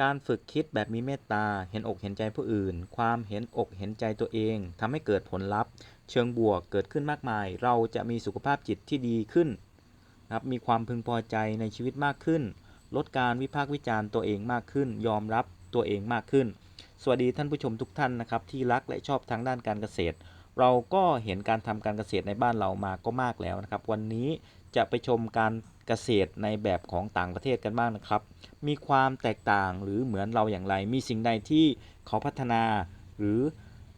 การฝึกคิดแบบมีเมตตา เห็นอกเห็นใจผู้อื่น ความเห็นอกเห็นใจตัวเองทำให้เกิดผลลัพธ์ เชิงบวกเกิดขึ้นมากมาย เราจะมีสุขภาพจิตที่ดีขึ้นนะครับมีความพึงพอใจในชีวิตมากขึ้น ลดการวิพากษ์วิจารณ์ตัวเองมากขึ้น ยอมรับตัวเองมากขึ้น สวัสดีท่านผู้ชมทุกท่านนะครับที่รักและชอบทางด้านการเกษตร เราก็เห็นการทำการเกษตรในบ้านเรามาก็มากแล้วนะครับ วันนี้จะไปชมการเกษตรในแบบของต่างประเทศกันบ้างนะครับ มีความแตกต่างหรือเหมือนเราอย่างไร มีสิ่งใดที่เขาพัฒนา หรือ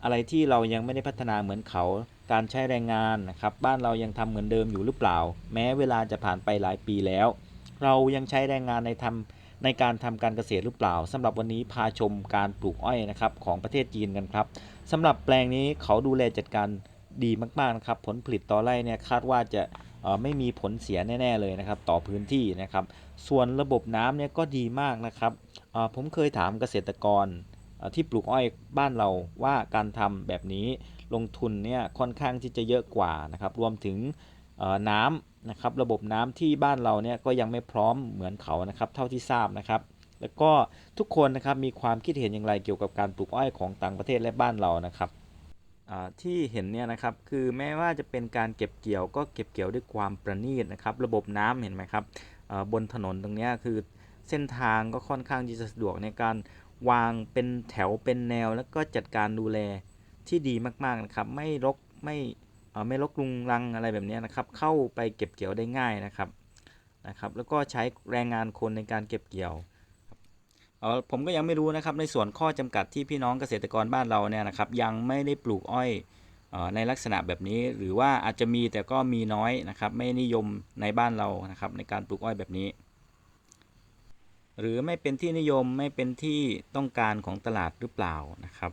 อะไรที่เรายังไม่ได้พัฒนาเหมือนเขา การใช้แรงงานนะครับ บ้านเรายังทำเหมือนเดิมอยู่หรือเปล่า แม้เวลาจะผ่านไปหลายปีแล้ว เรายังใช้แรงงานในทำ ในการทำการเกษตรหรือเปล่าสำหรับวันนี้พาชมการปลูกอ้อยนะครับของประเทศจีนกันครับสำหรับแปลงนี้เขาดูแลจัดการดีมากๆนะครับผลผลิตต่อไร่เนี่ยคาดว่าจะไม่มีผลเสียแน่ ๆเลยนะครับต่อพื้นที่นะครับ ส่วนระบบน้ำเนี่ยก็ดีมากนะครับผมเคยถามเกษตรกรที่ปลูกอ้อยบ้านเราว่าการทำแบบนี้ลงทุนเนี่ยค่อนข้างที่จะเยอะกว่านะครับรวมถึง น้ำนะครับระบบน้ำที่บ้านเราเนี่ยก็ยังไม่พร้อมเหมือนเขานะครับเท่าที่ทราบนะครับ แล้วก็ทุกคนนะครับมีความคิดเห็นอย่างไรเกี่ยวกับการปลูกอ้อยของต่างประเทศและบ้านเรานะครับที่เห็นเนี่ยนะครับคือแม้ว่าจะเป็นการเก็บเกี่ยวก็เก็บเกี่ยวด้วยความประณีตนะครับ ระบบน้ำเห็นไหมครับบนถนนตรงนี้คือเส้นทางก็ค่อนข้างที่จะสะดวกในการวางเป็นแถวเป็นแนว แล้วก็จัดการดูแลที่ดีมากๆนะครับ ไม่รกไม่ ไม่รกรุงรังอะไรแบบนี้นะครับ เข้าไปเก็บเกี่ยวได้ง่ายนะครับนะครับ แล้วก็ใช้แรงงานคนในการเก็บเกี่ยวเออผมก็ยังไม่รู้นะครับในส่วนข้อจำกัดที่พี่น้องเกษตรกรบ้านเราเนี่ยนะครับ ยังไม่ได้ปลูกอ้อยในลักษณะแบบนี้ หรือว่าอาจจะมีแต่ก็มีน้อยนะครับ ไม่นิยมในบ้านเรานะครับ ในการปลูกอ้อยแบบนี้ หรือไม่เป็นที่นิยมไม่เป็นที่ต้องการของตลาดหรือเปล่านะครับ